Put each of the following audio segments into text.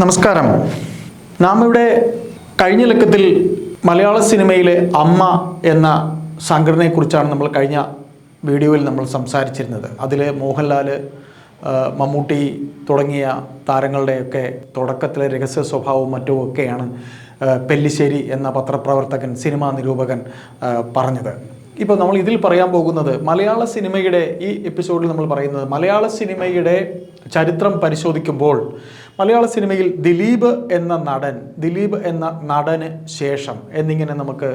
നമസ്കാരം. നാം ഇവിടെ കഴിഞ്ഞ ലക്കത്തിൽ മലയാള സിനിമയിലെ അമ്മ എന്ന സംഘടനയെക്കുറിച്ചാണ് നമ്മൾ കഴിഞ്ഞ വീഡിയോയിൽ നമ്മൾ സംസാരിച്ചിരുന്നത്. അതിൽ മോഹൻലാൽ മമ്മൂട്ടി തുടങ്ങിയ താരങ്ങളുടെയൊക്കെ തുടക്കത്തിലെ രഹസ്യ സ്വഭാവവും മറ്റും ഒക്കെയാണ് പെല്ലിശ്ശേരി എന്ന പത്രപ്രവർത്തകൻ സിനിമാ നിരൂപകൻ പറഞ്ഞത്. ഇപ്പോൾ നമ്മൾ ഇതിൽ പറയാൻ പോകുന്നത് മലയാള സിനിമയുടെ ഈ എപ്പിസോഡിൽ നമ്മൾ പറയുന്നത് മലയാള സിനിമയുടെ ചരിത്രം പരിശോധിക്കുമ്പോൾ മലയാള സിനിമയിൽ ദിലീപ് എന്ന നടൻ ദിലീപ് എന്ന നടന് ശേഷം എന്നിങ്ങനെ നമുക്ക്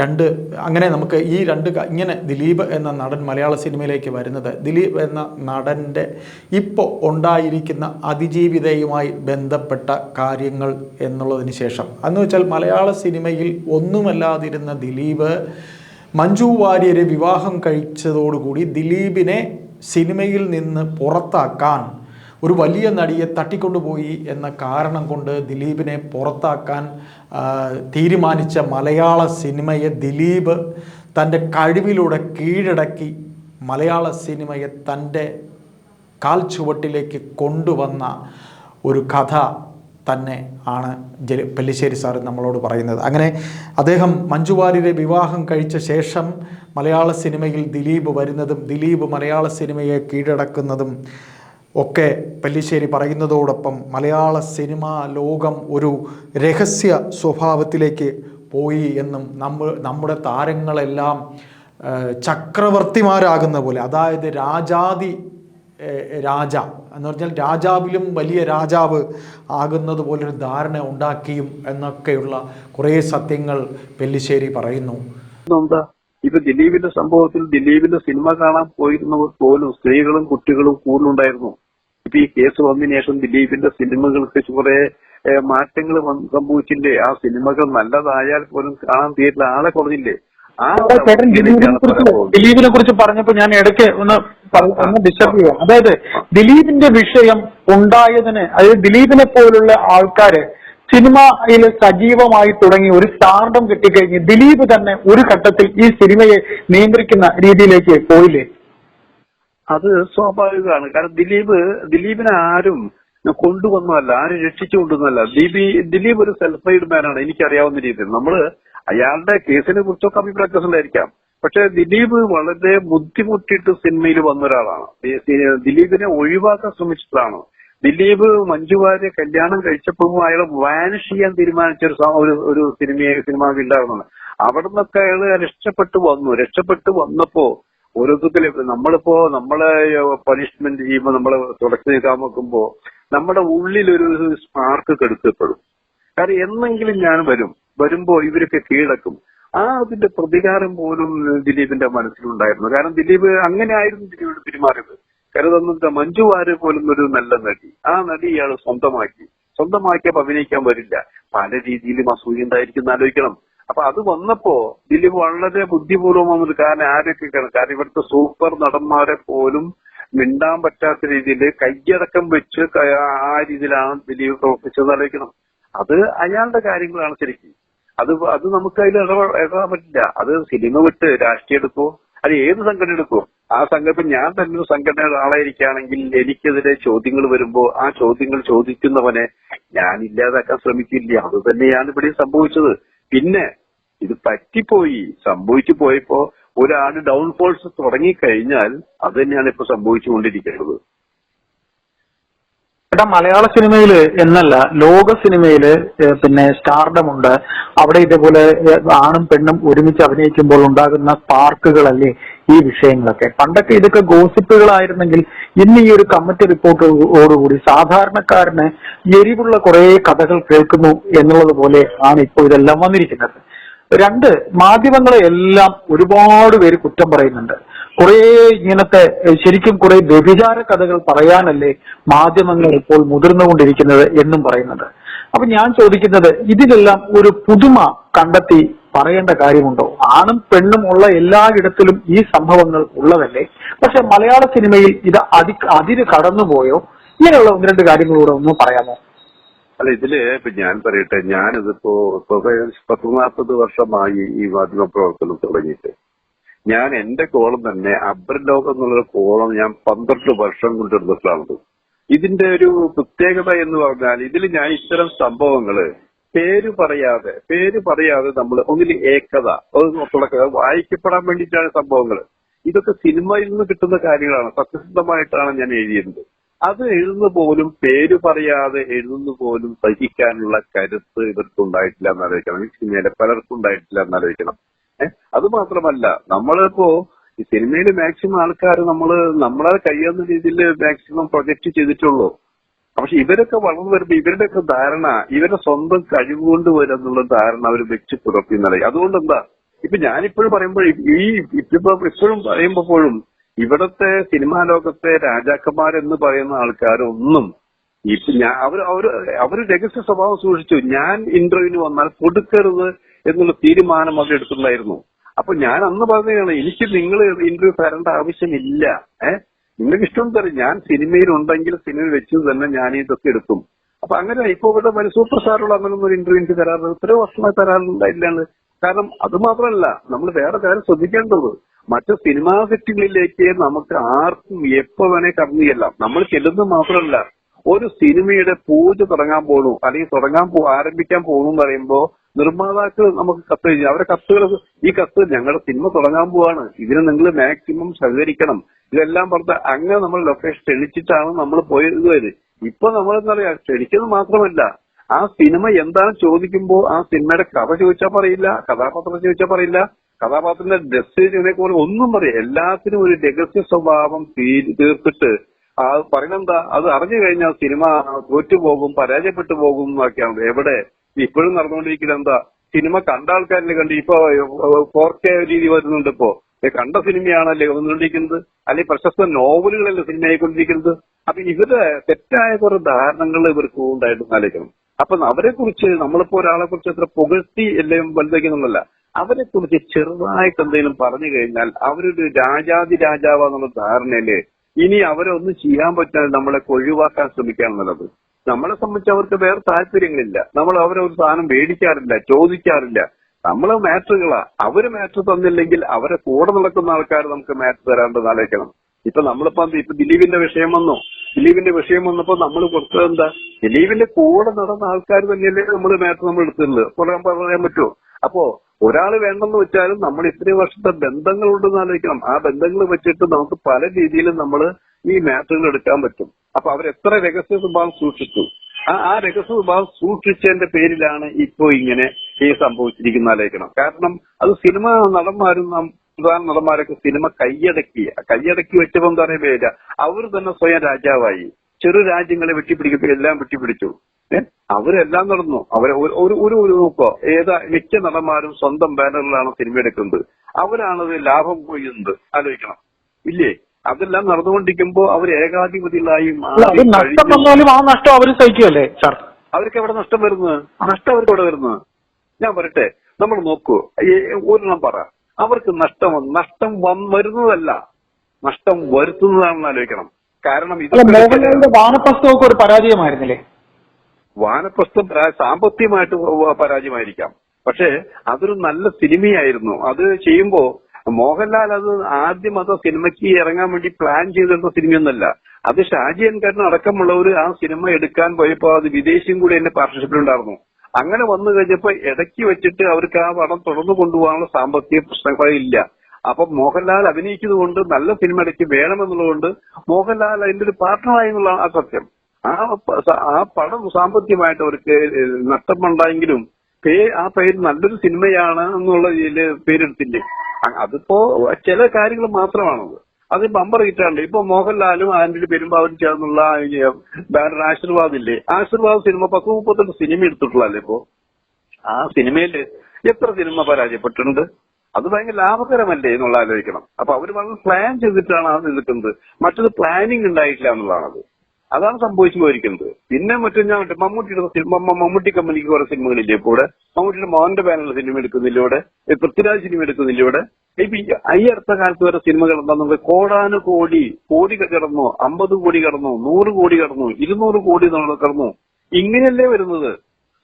രണ്ട് അങ്ങനെ നമുക്ക് ഈ രണ്ട് ഇങ്ങനെ ദിലീപ് എന്ന നടൻ മലയാള സിനിമയിലേക്ക് വരുന്നത്. ദിലീപ് എന്ന നടന്റെ ഇപ്പോൾ ഉണ്ടായിരിക്കുന്ന അതിജീവിതയുമായി ബന്ധപ്പെട്ട കാര്യങ്ങൾ എന്നുള്ളതിന് ശേഷം. എന്ന് വെച്ചാൽ മലയാള സിനിമയിൽ ഒന്നുമല്ലാതിരുന്ന ദിലീപ് മഞ്ജു വാര്യരെ വിവാഹം കഴിച്ചതോടുകൂടി ദിലീപിനെ സിനിമയിൽ നിന്ന് പുറത്താക്കാൻ ഒരു വലിയ നടിയെ തട്ടിക്കൊണ്ടുപോയി എന്ന കാരണം കൊണ്ട് ദിലീപിനെ പുറത്താക്കാൻ തീരുമാനിച്ച മലയാള സിനിമയെ ദിലീപ് തന്റെ കഴിവിലൂടെ കീഴടക്കി മലയാള സിനിമയെ തന്റെ കാൽ ചുവട്ടിലേക്ക് കൊണ്ടുവന്ന ഒരു കഥ തന്നെ ആണ് ജലി പെല്ലിശ്ശേരി സാർ നമ്മളോട് പറയുന്നത്. അങ്ങനെ അദ്ദേഹം മഞ്ജു വാര്യരെ വിവാഹം കഴിച്ച ശേഷം മലയാള സിനിമയിൽ ദിലീപ് വരുന്നതും ദിലീപ് മലയാള സിനിമയെ കീഴടക്കുന്നതും ഒക്കെ പല്ലിശ്ശേരി പറയുന്നതോടൊപ്പം മലയാള സിനിമാ ലോകം ഒരു രഹസ്യ സ്വഭാവത്തിലേക്ക് പോയി എന്നും നമ്മ നമ്മുടെ താരങ്ങളെല്ലാം ചക്രവർത്തിമാരാകുന്ന പോലെ. അതായത് രാജാതി രാജ എന്ന് പറഞ്ഞാൽ രാജാവിലും വലിയ രാജാവ് ആകുന്നത് പോലൊരു ധാരണ ഉണ്ടാക്കിയും എന്നൊക്കെയുള്ള കുറേ സത്യങ്ങൾ പെല്ലിശ്ശേരി പറയുന്നു. ഇപ്പൊ ദിലീപിന്റെ സംഭവത്തിൽ ദിലീപിന്റെ സിനിമ കാണാൻ പോയിരുന്നവർ പോലും സ്ത്രീകളും കുട്ടികളും കൂടുതലുണ്ടായിരുന്നു ഇപ്പൊ ഈ കേസ് വന്നതിന് ശേഷം ദിലീപിന്റെ സിനിമകൾക്ക് കുറെ മാറ്റങ്ങൾ സംഭവിച്ചില്ലേ? ആ സിനിമകൾ നല്ലതായാൽ പോലും കാണാൻ തിയേറ്ററിൽ ആളെ കുറഞ്ഞില്ലേ? ആ ചേട്ടൻ ദിലീപിനെ കുറിച്ച് ദിലീപിനെ കുറിച്ച് പറഞ്ഞപ്പോ ഞാൻ ഇടയ്ക്ക് ഒന്ന് ഒന്ന് ഡിസ്റ്റർബ് ചെയ്യാം അതായത് ദിലീപിന്റെ വിഷയം ഉണ്ടായതിന് അതായത് ദിലീപിനെ പോലുള്ള ആൾക്കാര് സിനിമയിൽ സജീവമായി തുടങ്ങി ഒരു സ്റ്റാർഡം കിട്ടിക്കഴിഞ്ഞ് ദിലീപ് തന്നെ ഒരു ഘട്ടത്തിൽ ഈ സിനിമയെ നിയന്ത്രിക്കുന്ന രീതിയിലേക്ക് പോയില്ലേ? അത് സ്വാഭാവികമാണ്. കാരണം ദിലീപ് ദിലീപിനെ ആരും കൊണ്ടുവന്നതല്ല ആരും രക്ഷിച്ചു കൊണ്ടുവന്നതല്ല. ദിലീപ് ദിലീപ് ഒരു സെൽഫ് മെയ്ഡ് മാനാണ് എനിക്കറിയാവുന്ന രീതിയിൽ. നമ്മൾ അയാളുടെ കേസിനെ കുറിച്ചൊക്കെ അഭിപ്രായ വ്യത്യാസമുണ്ടായിരിക്കാം. പക്ഷെ ദിലീപ് വളരെ ബുദ്ധിമുട്ടിട്ട് സിനിമയിൽ വന്ന ഒരാളാണ് ദിലീപിനെ ഒഴിവാക്കാൻ ശ്രമിച്ചിട്ടാണ് ദിലീപ് മഞ്ജുവാരെ കല്യാണം കഴിച്ചപ്പോഴും അയാൾ വാനിഷ് ചെയ്യാൻ തീരുമാനിച്ച ഒരു ഒരു സിനിമയെ സിനിമ ഉണ്ടായിരുന്നു അവിടെ നിന്നൊക്കെ അയാൾ രക്ഷപ്പെട്ടു വന്നു. രക്ഷപ്പെട്ടു വന്നപ്പോ ഓരോരുത്തരും നമ്മളിപ്പോ നമ്മളെ പണിഷ്മെന്റ് ചെയ്യുമ്പോ നമ്മളെ തുടച്ചു നീക്കാൻ നോക്കുമ്പോ നമ്മുടെ ഒരു സ്പാർക്ക് കെടുത്തപ്പെടും. കാരണം എന്നെങ്കിലും ഞാൻ വരും വരുമ്പോ ഇവരൊക്കെ കീഴടക്കും. ആ അതിന്റെ പ്രതികാരം പോലും ദിലീപിന്റെ മനസ്സിലുണ്ടായിരുന്നു. കാരണം ദിലീപ് അങ്ങനെ ആയിരുന്നു ദിലീപ് പെരുമാറിയത് കരുതുന്നത് മഞ്ജു വാര്യർ പോലും ഒരു നല്ല നടി. ആ നടി ഇയാൾ സ്വന്തമാക്കി. സ്വന്തമാക്കിയപ്പോ അഭിനയിക്കാൻ വരില്ല. പല രീതിയിലും അസൂയ ഉണ്ടായിരിക്കും എന്ന് ആലോചിക്കണം. അപ്പൊ അത് വന്നപ്പോ ദിലീപ് വളരെ ബുദ്ധിപൂർവം വന്നത് കാരണം ആരൊക്കെ കാരണം ഇവിടുത്തെ സൂപ്പർ നടന്മാരെ പോലും മിണ്ടാൻ പറ്റാത്ത രീതിയിൽ കയ്യടക്കം വെച്ച് ആ രീതിയിലാണ് ദിലീപ് പ്രവർത്തിച്ചതെന്ന് ആലോചിക്കണം അത് അയാളുടെ കാര്യങ്ങളാണ് ശരിക്കും. അത് അത് നമുക്ക് അതിൽ ഇടപെ- ഇടപെടാൻ പറ്റില്ല. അത് സിനിമ വിട്ട് രാഷ്ട്രീയം എടുക്കോ അത് ഏത് സംഘടന എടുക്കോ ആ സംഘടന ഞാൻ തന്നെ ഒരു സംഘടനയുടെ ആളായിരിക്കുകയാണെങ്കിൽ എനിക്കെതിരെ ചോദ്യങ്ങൾ വരുമ്പോ ആ ചോദ്യങ്ങൾ ചോദിക്കുന്നവനെ ഞാൻ ഇല്ലാതാക്കാൻ ശ്രമിക്കില്ല. അത് തന്നെയാണ് ഇവിടെ സംഭവിച്ചത്. പിന്നെ ഇത് പറ്റിപ്പോയി. സംഭവിച്ചു പോയപ്പോ ഒരാൾ ഡൗൺഫോൾസ് തുടങ്ങിക്കഴിഞ്ഞാൽ അത് തന്നെയാണ് ഇപ്പൊ സംഭവിച്ചുകൊണ്ടിരിക്കുന്നത്. ചേട്ടാ മലയാള സിനിമയിൽ എന്നല്ല ലോക സിനിമയിൽ പിന്നെ സ്റ്റാർഡം ഉണ്ട് അവിടെ ഇതേപോലെ ആണും പെണ്ണും ഒരുമിച്ച് അഭിനയിക്കുമ്പോൾ ഉണ്ടാകുന്ന സ്പാർക്കുകളല്ലേ? ഈ വിഷയങ്ങളൊക്കെ. പണ്ടൊക്കെ ഇതൊക്കെ ഗോസിപ്പുകളായിരുന്നെങ്കിൽ ഇന്ന് ഈ ഒരു കമ്മിറ്റി റിപ്പോർട്ടോടുകൂടി സാധാരണക്കാരന് എരിവുള്ള കുറെ കഥകൾ കേൾക്കുന്നു എന്നുള്ളത് പോലെ ആണ് ഇപ്പോൾ ഇതെല്ലാം വന്നിരിക്കുന്നത്. രണ്ട് മാധ്യമങ്ങളെ എല്ലാം ഒരുപാട് പേര് കുറ്റം പറയുന്നുണ്ട്. കുറെ ഇങ്ങനത്തെ ശരിക്കും കുറെ വ്യഭിചാര കഥകൾ പറയാനല്ലേ മാധ്യമങ്ങൾ ഇപ്പോൾ മുതിർന്നുകൊണ്ടിരിക്കുന്നത് എന്നും പറയുന്നുണ്ട് അപ്പൊ ഞാൻ ചോദിക്കുന്നത് ഇതിലെല്ലാം ഒരു പുതുമ കണ്ടെത്തി പറയേണ്ട കാര്യമുണ്ടോ? ആണും പെണ്ണും ഉള്ള എല്ലായിടത്തിലും ഈ സംഭവങ്ങൾ ഉള്ളതല്ലേ? പക്ഷെ മലയാള സിനിമയിൽ ഇത് അതി അതിര് കടന്നുപോയോ? ഇങ്ങനെയുള്ള ഒന്ന് രണ്ട് കാര്യങ്ങളൂടെ ഒന്ന് പറയാമോ? അല്ല ഇതിൽ ഇപ്പൊ ഞാൻ പറയട്ടെ ഞാനിതിപ്പോ പത്ത് നാൽപ്പത് വർഷമായി ഈ മാധ്യമ പ്രവർത്തനം തുടങ്ങിയിട്ട്. ഞാൻ എന്റെ കോളം തന്നെ അബ്ര അബ്രലോകം എന്നുള്ള കോളം ഞാൻ പന്ത്രണ്ട് വർഷം കൊണ്ടിരുന്നിട്ടാണത് ഇതിന്റെ ഒരു പ്രത്യേകത എന്ന് പറഞ്ഞാൽ ഇതിൽ ഞാൻ ഇത്തരം സംഭവങ്ങൾ പേര് പറയാതെ പേര് പറയാതെ നമ്മൾ ഒന്നിൽ ഏകത തുടക്കം വായിക്കപ്പെടാൻ വേണ്ടിയിട്ടാണ് സംഭവങ്ങൾ ഇതൊക്കെ സിനിമയിൽ നിന്ന് കിട്ടുന്ന കാര്യങ്ങളാണ്. സത്യസന്ധമായിട്ടാണ് ഞാൻ എഴുതിയത്. അത് എഴുതുന്ന പോലും പേര് പറയാതെ എഴുതുന്ന പോലും സഹിക്കാനുള്ള കരുത്ത് എന്ന് ആലോചിക്കണം. സിനിമയിലെ പലർക്കും ഉണ്ടായിട്ടില്ല എന്നാലോചിക്കണം ഏഹ് അത് മാത്രമല്ല നമ്മളിപ്പോ ഈ സിനിമയിൽ മാക്സിമം ആൾക്കാർ നമ്മൾ നമ്മളെ കഴിയുന്ന രീതിയിൽ മാക്സിമം പ്രൊജക്ട് ചെയ്തിട്ടുള്ളൂ. പക്ഷെ ഇവരൊക്കെ വളർന്നു വരുമ്പോ ഇവരുടെയൊക്കെ ധാരണ ഇവരുടെ സ്വന്തം കഴിവുകൊണ്ട് വരും എന്നുള്ള ധാരണ അവർ വെച്ച് പുറത്തുനിന്നത് അതുകൊണ്ട് എന്താ ഇപ്പൊ ഞാനിപ്പോഴും പറയുമ്പോൾ ഈ ഇപ്പൊ ഇപ്പോഴും പറയുമ്പോഴും ഇവിടത്തെ സിനിമാ ലോകത്തെ രാജാക്കന്മാരെന്ന് പറയുന്ന ആൾക്കാരൊന്നും ഇപ്പൊ ഞാൻ അവർ അവർ അവർ രഹസ്യ സ്വഭാവം സൂക്ഷിച്ചു. ഞാൻ ഇന്റർവ്യൂവിന് വന്നാൽ കൊടുക്കരുത് എന്നുള്ള തീരുമാനം അവർ എടുത്തിട്ടുണ്ടായിരുന്നു. അപ്പൊ ഞാൻ അന്ന് പറഞ്ഞതാണ് എനിക്ക് നിങ്ങൾ ഇന്റർവ്യൂ തരേണ്ട ആവശ്യമില്ല. ഏഹ് നിങ്ങൾക്ക് ഇഷ്ടം തരും ഞാൻ സിനിമയിൽ ഉണ്ടെങ്കിൽ സിനിമ വെച്ച് തന്നെ ഞാൻ ഇതൊക്കെ എടുക്കും. അപ്പൊ അങ്ങനെ ഇപ്പൊ ഇവിടെ വലിയ സൂപ്പർ സ്റ്റാറുള്ള അങ്ങനെ ഒരു ഇന്റർവ്യൂ തരാറ് ഇത്രയോ വർഷമായി തരാറുണ്ടായില്ലാണ്. കാരണം അത് മാത്രമല്ല നമ്മൾ വേറെ കാര്യം ശ്രദ്ധിക്കേണ്ടത്. മറ്റു സിനിമാ സെറ്റുകളിലേക്ക് നമുക്ക് ആർക്കും എപ്പോ വേണേ ചെല്ലാം. നമ്മൾ ചെല്ലുന്നത് മാത്രമല്ല ഒരു സിനിമയുടെ പൂജ തുടങ്ങാൻ പോണു അല്ലെങ്കിൽ തുടങ്ങാൻ പോ ആരംഭിക്കാൻ പോണു എന്ന് പറയുമ്പോ നിർമ്മാതാക്കൾ നമുക്ക് കത്ത് എഴുതി അവരെ കത്തുകൾ ഈ കത്ത് ഞങ്ങളുടെ സിനിമ തുടങ്ങാൻ പോവാണ്. ഇതിന് നിങ്ങൾ മാക്സിമം സഹകരിക്കണം. ഇതെല്ലാം പറഞ്ഞ അങ്ങനെ നമ്മൾ ലൊക്കേഷൻ ക്ഷണിച്ചിട്ടാണ് നമ്മൾ പോയത് വരെ ഇപ്പൊ നമ്മൾ എന്താ പറയാ ക്ഷണിക്കുന്നത് മാത്രമല്ല ആ സിനിമ എന്താണ് ചോദിക്കുമ്പോൾ ആ സിനിമയുടെ കഥ ചോദിച്ചാൽ പറയില്ല കഥാപാത്രം ചോദിച്ചാൽ പറയില്ല കഥാപാത്രത്തിന്റെ ഡ്രസ് പോലെ ഒന്നും പറയില്ല. എല്ലാത്തിനും ഒരു രഹസ്യ സ്വഭാവം തീർത്തിട്ട് ആ പറയണെന്താ? അത് അറിഞ്ഞു കഴിഞ്ഞാൽ സിനിമ തോറ്റുപോകും പരാജയപ്പെട്ടു പോകും എന്നൊക്കെയാണ്. എവിടെ? ഇപ്പോഴും നടന്നുകൊണ്ടിരിക്കുന്നത് എന്താ സിനിമ കണ്ട ആൾക്കാരിലെ കണ്ട് ഇപ്പൊ ഫോർ കെ രീതി വരുന്നുണ്ട് ഇപ്പോ. കണ്ട സിനിമയാണല്ലേ വന്നുകൊണ്ടിരിക്കുന്നത്? അല്ലെങ്കിൽ പ്രശസ്ത നോവലുകളല്ലേ സിനിമ ആയിക്കൊണ്ടിരിക്കുന്നത് അപ്പൊ ഇവരുടെ തെറ്റായ കുറെ ധാരണകൾ ഇവർക്ക് ഉണ്ടായിട്ട് ആലോചിക്കണം. അപ്പൊ അവരെ കുറിച്ച് നമ്മളിപ്പോ ഒരാളെ കുറിച്ച് എത്ര പുകഴ്ത്തി എല്ലാം വലുതാക്കുന്നുള്ളല്ല അവരെ കുറിച്ച് ചെറുതായിട്ട് എന്തെങ്കിലും പറഞ്ഞു കഴിഞ്ഞാൽ അവരൊരു രാജാതി രാജാവാന്നുള്ള ധാരണയിൽ ഇനി അവരൊന്നും ചെയ്യാൻ പറ്റാതെ നമ്മളെ ഒഴിവാക്കാൻ ശ്രമിക്കാന്നുള്ളത് നമ്മളെ സംബന്ധിച്ച് അവർക്ക് വേറെ താല്പര്യങ്ങളില്ല. നമ്മൾ അവരെ ഒരു സാധനം മേടിക്കാറില്ല ചോദിക്കാറില്ല. നമ്മൾ മാറ്ററുകളാ. അവർ മാറ്റർ തന്നില്ലെങ്കിൽ അവരെ കൂടെ നടക്കുന്ന ആൾക്കാർ നമുക്ക് മാറ്റർ തരാണ്ടെന്ന് ആലോചിക്കണം. ഇപ്പൊ നമ്മളിപ്പോ ഇപ്പൊ ദിലീപിന്റെ വിഷയം വന്നു. ദിലീപിന്റെ വിഷയം വന്നപ്പോ നമ്മൾ കൊടുത്തത് എന്താ? ദിലീപിന്റെ കൂടെ നടന്ന ആൾക്കാർ തന്നെയല്ലേ നമ്മൾ മാറ്റർ നമ്മൾ എടുത്തിട്ടുള്ളത്. പറയാൻ പറയാൻ പറ്റുമോ അപ്പോ ഒരാൾ വേണ്ടെന്ന് വെച്ചാലും നമ്മൾ ഇത്രയും വർഷത്തെ ബന്ധങ്ങൾ ഉണ്ടെന്ന് ആലോചിക്കണം. ആ ബന്ധങ്ങൾ വെച്ചിട്ട് നമുക്ക് പല രീതിയിലും നമ്മൾ ഈ മാറ്ററുകൾ എടുക്കാൻ പറ്റും. അപ്പൊ അവരെത്ര രഹസ്യ സ്വഭാവം സൂക്ഷിച്ചു? ആ ആ രഹസ്യ സ്വഭാവം സൂക്ഷിച്ചതിന്റെ പേരിലാണ് ഇപ്പോ ഇങ്ങനെ ഈ സംഭവിച്ചിരിക്കുന്ന ആലോചിക്കണം. കാരണം അത് സിനിമ നടന്മാരും പ്രധാന നടന്മാരൊക്കെ സിനിമ കൈയടക്കി. കൈയടക്കി വെച്ചപ്പോ എന്താ പറയുക അവർ തന്നെ സ്വയം രാജാവായി. ചെറു രാജ്യങ്ങളെ വെട്ടിപ്പിടിക്കുമ്പോൾ എല്ലാം വെട്ടിപ്പിടിച്ചു. അവരെല്ലാം നടന്നു. അവരെ ഒരു ഒരു ഒരു നോക്കോ. ഏതാ മിക്ക നടന്മാരും സ്വന്തം ബാനറിലാണ് സിനിമ എടുക്കുന്നത്. അവരാണത് ലാഭം കൊയ്യുന്നത്. ആലോചിക്കണം. ഇല്ലേ? അതെല്ലാം നടന്നുകൊണ്ടിരിക്കുമ്പോ അവർ ഏകാധിപതികളായി അല്ല, നഷ്ടം വന്നാലും ആ നഷ്ടം അവർ സഹിക്കുമല്ലേ സാർ? അവർക്ക് എവിടെ നഷ്ടം വരുന്നത്? നഷ്ടം അവർക്ക് എവിടെ വരുന്നത്? ഞാൻ പറയട്ടെ. നമ്മൾ നോക്കൂ. ഈ ഒരെണ്ണം പറ. അവർക്ക് നഷ്ടം നഷ്ടം വരുന്നതല്ല. നഷ്ടം വരുത്തുന്നതാണെന്ന് ആലോചിക്കണം. കാരണം ഇത് മോഹൻലാലിന്റെ വാനപ്രസ്ഥമൊക്കെ ഒരു പരാജയമായിരുന്നില്ലേ? വാനപ്രസ്ഥം സാമ്പത്തികമായിട്ട് പരാജയമായിരിക്കാം. പക്ഷേ അതൊരു നല്ല സിനിമയായിരുന്നു. അത് ചെയ്യുമ്പോ മോഹൻലാൽ അത് ആദ്യം അത് സിനിമയ്ക്ക് ഇറങ്ങാൻ വേണ്ടി പ്ലാൻ ചെയ്തിരുന്ന സിനിമയൊന്നല്ല. അത് ഷാജിയൻകാരൻ അടക്കമുള്ളവർ ആ സിനിമ എടുക്കാൻ പോയപ്പോ അത് വിദേശിയും കൂടി എന്റെ പാർട്ണർഷിപ്പിലുണ്ടായിരുന്നു അങ്ങനെ വന്നു കഴിഞ്ഞപ്പോ ഇടയ്ക്ക് വെച്ചിട്ട് അവർക്ക് ആ പടം തുടർന്നു കൊണ്ടുപോകാനുള്ള സാമ്പത്തിക പ്രശ്നങ്ങൾ ഇല്ല അപ്പൊ മോഹൻലാൽ അഭിനയിക്കുന്നതുകൊണ്ട് നല്ല സിനിമ എടുക്ക് വേണമെന്നുള്ളതുകൊണ്ട് മോഹൻലാൽ അതിന്റെ ഒരു പാർട്ണറായി എന്നുള്ള ആ സത്യം. ആ ആ പടം സാമ്പത്തികമായിട്ട് അവർക്ക് നഷ്ടമുണ്ടായെങ്കിലും പേ ആ പേര് നല്ലൊരു സിനിമയാണ് എന്നുള്ള രീതിയിൽ പേരെടുത്തില്ലേ. അതിപ്പോ ചില കാര്യങ്ങൾ മാത്രമാണത്. അത് ബമ്പർ ഹിറ്റാണ് ഇപ്പൊ മോഹൻലാലും ആന്റണി പെരുമ്പാവൂരും ചേർന്നുള്ള ബാനർ ആശീർവാദ് ഇല്ലേ? ആശീർവാദ് സിനിമ പത്ത് മുപ്പത്തെട്ട് സിനിമ എടുത്തിട്ടുള്ളതല്ലേ ഇപ്പോ? ആ സിനിമയിൽ എത്ര സിനിമ പരാജയപ്പെട്ടിട്ടുണ്ട്? അത് ഭയങ്കര ലാഭകരമല്ലേ എന്നുള്ള ആലോചിക്കണം. അപ്പൊ അവർ വളരെ പ്ലാൻ ചെയ്തിട്ടാണ് അത് നിൽക്കുന്നത്. മറ്റത് പ്ലാനിങ് ഉണ്ടായിട്ടില്ല എന്നുള്ളതാണത്. അതാണ് സംഭവിച്ചു പോയിരിക്കുന്നത്. പിന്നെ മറ്റും ഞാൻ മമ്മൂട്ടിയുടെ സിനിമ മമ്മൂട്ടി കമ്പനിക്ക് കുറെ സിനിമകളില്ലേ കൂടെ മമ്മൂട്ടിയുടെ മോഹന്റെ ബാനറിൽ സിനിമ എടുക്കുന്നതിലൂടെ പൃഥ്വിരാജ് സിനിമ എടുക്കുന്നതിലൂടെ ഇപ്പൊ ഈ അടുത്ത കാലത്ത് വരെ സിനിമകൾ എന്താണെന്ന് കോടാനു കോടി കോടി കടന്നു അമ്പത് കോടി കടന്നു നൂറ് കോടി കടന്നു ഇരുന്നൂറ് കോടി കടന്നു. ഇങ്ങനെയല്ലേ വരുന്നത്?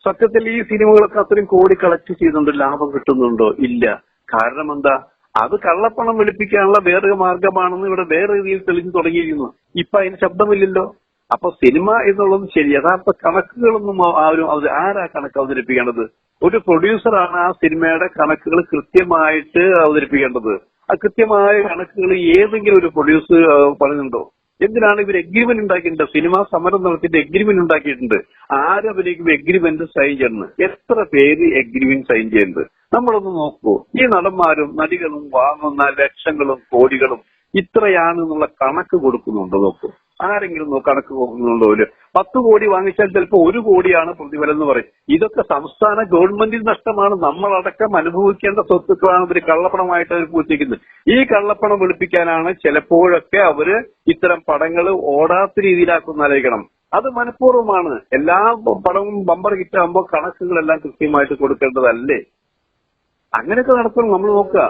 സത്യത്തിൽ ഈ സിനിമകളൊക്കെ അത്രയും കോടി കളക്ട് ചെയ്യുന്നുണ്ട് ലാഭം കിട്ടുന്നുണ്ടോ? ഇല്ല. കാരണം എന്താ അത് കള്ളപ്പണം വെളുപ്പിക്കാനുള്ള വേറൊരു മാർഗമാണെന്ന് ഇവിടെ വേറെ രീതിയിൽ തെളിഞ്ഞു തുടങ്ങിയിരിക്കുന്നു. ഇപ്പൊ അതിന് ശബ്ദമില്ലല്ലോ. അപ്പൊ സിനിമ എന്നുള്ളത് ശരി. യഥാർത്ഥ കണക്കുകളൊന്നും ആരും ആരാ കണക്ക് അവതരിപ്പിക്കേണ്ടത്? ഒരു പ്രൊഡ്യൂസറാണ് ആ സിനിമയുടെ കണക്കുകൾ കൃത്യമായിട്ട് അവതരിപ്പിക്കേണ്ടത്. ആ കൃത്യമായ കണക്കുകൾ ഏതെങ്കിലും ഒരു പ്രൊഡ്യൂസർ പറയുന്നുണ്ടോ? എന്തിനാണ് ഇവർ എഗ്രിമെന്റ് ഉണ്ടാക്കിയിട്ടുണ്ട്? സിനിമാ സമരം നടത്തിയിട്ട് എഗ്രിമെന്റ് ഉണ്ടാക്കിയിട്ടുണ്ട്. ആരവരേക്കും എഗ്രിമെന്റ് സൈൻ ചെയ്യുന്നത്? എത്ര പേര് എഗ്രിമെന്റ് സൈൻ ചെയ്യുന്നത്? നമ്മളൊന്ന് നോക്കൂ. ഈ നടന്മാരും നടികളും വാങ്ങുന്ന ലക്ഷങ്ങളും കോടികളും ഇത്രയാണ് എന്നുള്ള കണക്ക് കൊടുക്കുന്നുണ്ടോ നോക്കൂ. ആരെങ്കിലും കണക്ക് കൊടുക്കുന്നുണ്ടോ ഒരു പത്ത് കോടി വാങ്ങിച്ചാൽ ചിലപ്പോൾ ഒരു കോടിയാണ് പ്രതിഫലം എന്ന് പറയും. ഇതൊക്കെ സംസ്ഥാന ഗവൺമെന്റിന് നഷ്ടമാണ്. നമ്മളടക്കം അനുഭവിക്കേണ്ട സ്വത്തുക്കളാണ് ഇവർ കള്ളപ്പണമായിട്ട് അവർ പൂച്ചിക്കുന്നത് ഈ കള്ളപ്പണം വെളുപ്പിക്കാനാണ് ചിലപ്പോഴൊക്കെ അവർ ഇത്തരം പടങ്ങൾ ഓടാത്ത രീതിയിലാക്കുന്ന രീതിയിലാക്കുന്നതായിരിക്കണം അത് മനഃപൂർവമാണ്. എല്ലാ പടവും ബമ്പർ കിറ്റാകുമ്പോൾ കണക്കുകളെല്ലാം കൃത്യമായിട്ട് കൊടുക്കേണ്ടതല്ലേ? അങ്ങനെയൊക്കെ നടത്തണം നമ്മൾ നോക്കുക.